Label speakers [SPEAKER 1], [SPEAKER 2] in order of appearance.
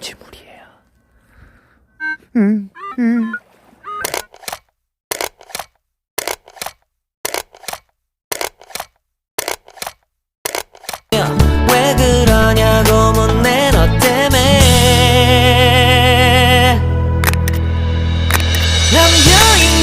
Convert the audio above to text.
[SPEAKER 1] 침물이에요. 음, 음. 왜
[SPEAKER 2] 그러냐고 묻네 너 때문에 난 여인